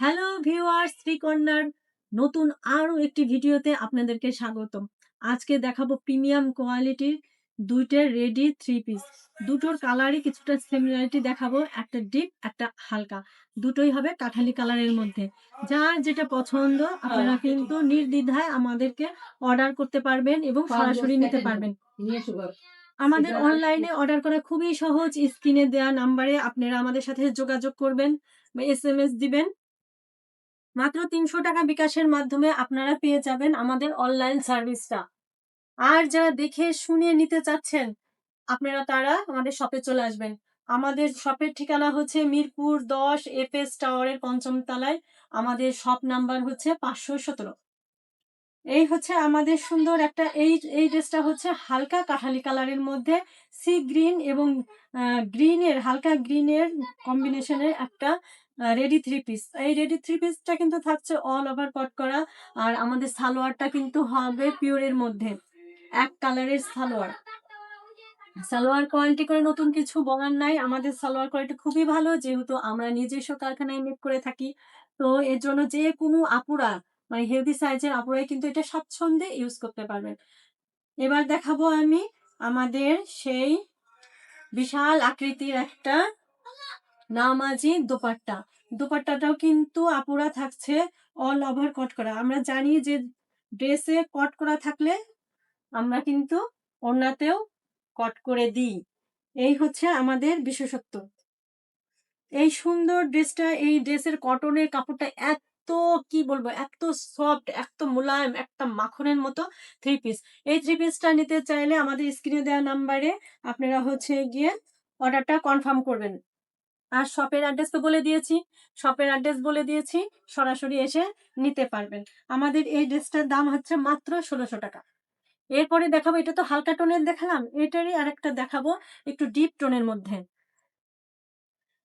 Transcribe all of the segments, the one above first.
Hello viewers শ্রীকন্যার নতুন আরও একটি ভিডিওতে আপনাদেরকে স্বাগতম। আজকে দেখাবো প্রিমিয়াম কোয়ালিটির দুইটা রেডি থ্রি পিস দুটোর কালারই কিছুটা সিমিলারিটি দেখাবো একটা ডিপ একটা হালকা। দুটোই হবে কাঠালি কালারের মধ্যে। যার যেটা পছন্দ আপনারা কিন্তু নির্দ্বিধায় আমাদেরকে অর্ডার করতে পারবেন এবং সরাসরি নিতে পারবেন। আমাদের অনলাইনে অর্ডার করা খুবই সহজ স্ক্রিনে দেওয়া নাম্বারে আপনারা আমাদের সাথে যোগাযোগ করবেন বা এস এম এস দিবেন। মাত্র তিনশো টাকা বিকাশের মাধ্যমে আপনারা পেয়ে যাবেন আমাদের অনলাইন সার্ভিসটা আর যারা দেখে শুনে নিতে চাচ্ছেন, আপনারা তারা আমাদের শপে চলে আসবেন। আমাদের শপের ঠিকানা হচ্ছে মিরপুর দশ এফএস টাওয়ারের পঞ্চম তলায়। আমাদের শপ নাম্বার হচ্ছে পাঁচশো সতেরো। এই হচ্ছে আমাদের সুন্দর একটা, এই এই ড্রেসটা হচ্ছে হালকা কাঠালি কালারের মধ্যে সি গ্রিন এবং গ্রিনের হালকা গ্রিনের কম্বিনেশনের একটা রেডি থ্রি পিস এই রেডি থ্রি পিসটা কিন্তু থাকছে অল ওভার কট করা। আর আমাদের সালোয়ারটা কিন্তু হবে পিওরের মধ্যে। এক কালারের সালোয়ার। সালোয়ার কোয়ালিটি করে নতুন কিছু বলার নাই। আমাদের সালোয়ার কোয়ালিটি খুবই ভালো। যেহেতু আমরা নিজস্ব কারখানায় মেক করে থাকি, তো এর জন্য যে কোনো আপুরা মানে হেলদি সাইজের আপুরাই কিন্তু এটা স্বাচ্ছন্দ্যে ইউজ করতে পারবেন এবার দেখাবো আমি আমাদের সেই বিশাল আকৃতির একটা নামাজি দোপাট্টা। দোপাট্টাটাও কিন্তু আপুরা থাকছে অল ওভার কট করা। আমরা জানি যে ড্রেসে কট করা থাকলে আমরা কিন্তু ওড়নাতেও কট করে দিই। এই হচ্ছে আমাদের বিশেষত্ব। এই সুন্দর ড্রেসটা এই ড্রেসের কটনের কাপড়টা এত, কি বলব, এত সফট এত মোলায়েম, একটা মাখনের মতো থ্রি পিস এই থ্রি পিসটা নিতে চাইলে আমাদের স্ক্রিনে দেওয়া নাম্বারে আপনারা হচ্ছে গিয়ে অর্ডারটা কনফার্ম করবেন। আর শপের অ্যাড্রেস তো বলে দিয়েছি। শপের অ্যাড্রেস বলে দিয়েছি, সরাসরি এসে নিতে পারবেন। আমাদের এই ড্রেসটার দাম হচ্ছে মাত্র ষোলোশো টাকা। এরপরে দেখাবো, এটা তো হালকা টোনের দেখালাম, এটারই আরেকটা দেখাবো একটু ডিপ টোনের মধ্যে।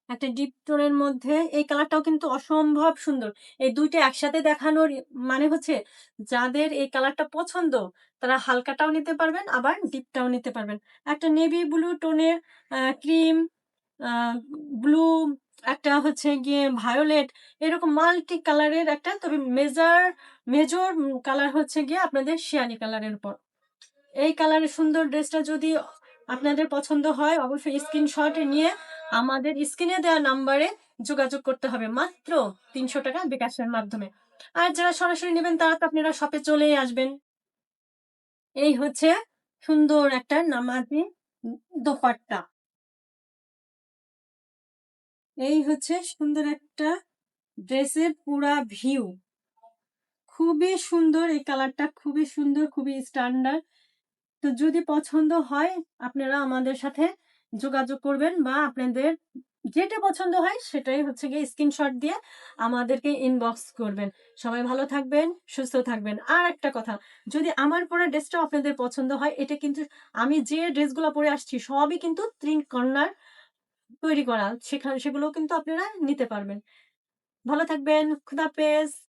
একটা ডিপ টোনের মধ্যে, এই কালারটাও কিন্তু অসম্ভব সুন্দর। এই দুইটা একসাথে দেখানোর মানে হচ্ছে, যাদের এই কালারটা পছন্দ, তারা হালকাটাও নিতে পারবেন, আবার ডিপটাও নিতে পারবেন। একটা নেভি ব্লু টোনের ক্রিম ব্লু একটা হচ্ছে গিয়ে ভায়োলেট এরকম মাল্টি কালারের একটা, তবে মেজার মেজর কালার হচ্ছে গিয়ে আপনাদের শিয়ানি কালারের উপর। এই কালারের সুন্দর ড্রেসটা যদি আপনাদের পছন্দ হয়, অবশ্যই স্ক্রিনশট নিয়ে আমাদের স্ক্রিনে দেওয়া নাম্বারে যোগাযোগ করতে হবে। মাত্র তিনশো টাকা বিকাশের মাধ্যমে। আর যারা সরাসরি নেবেন, তারা তো আপনারা শপে চলেই আসবেন। এই হচ্ছে সুন্দর একটা নামাজি দোপাট্টা। এই হচ্ছে সুন্দর একটা ড্রেসের পুরা ভিউ। খুবই সুন্দর, এই কালারটা খুবই সুন্দর, খুবই স্ট্যান্ডার্ড তো যদি পছন্দ হয়, আপনারা আমাদের সাথে যোগাযোগ করবেন বা আপনাদের যেটা পছন্দ হয়, সেটাই হচ্ছে গিয়ে স্ক্রিনশট দিয়ে আমাদেরকে ইনবক্স করবেন। সবাই ভালো থাকবেন, সুস্থ থাকবেন। আর একটা কথা, যদি আমার পরে ড্রেসটা আপনাদের পছন্দ হয়, এটা কিন্তু আমি যে ড্রেসগুলো পরে আসছি, সবই কিন্তু ত্রিন কর্নার তৈরি করা। সেখানে সেগুলো কিন্তু আপনারা নিতে পারবেন। ভালো থাকবেন। খুদাপেজ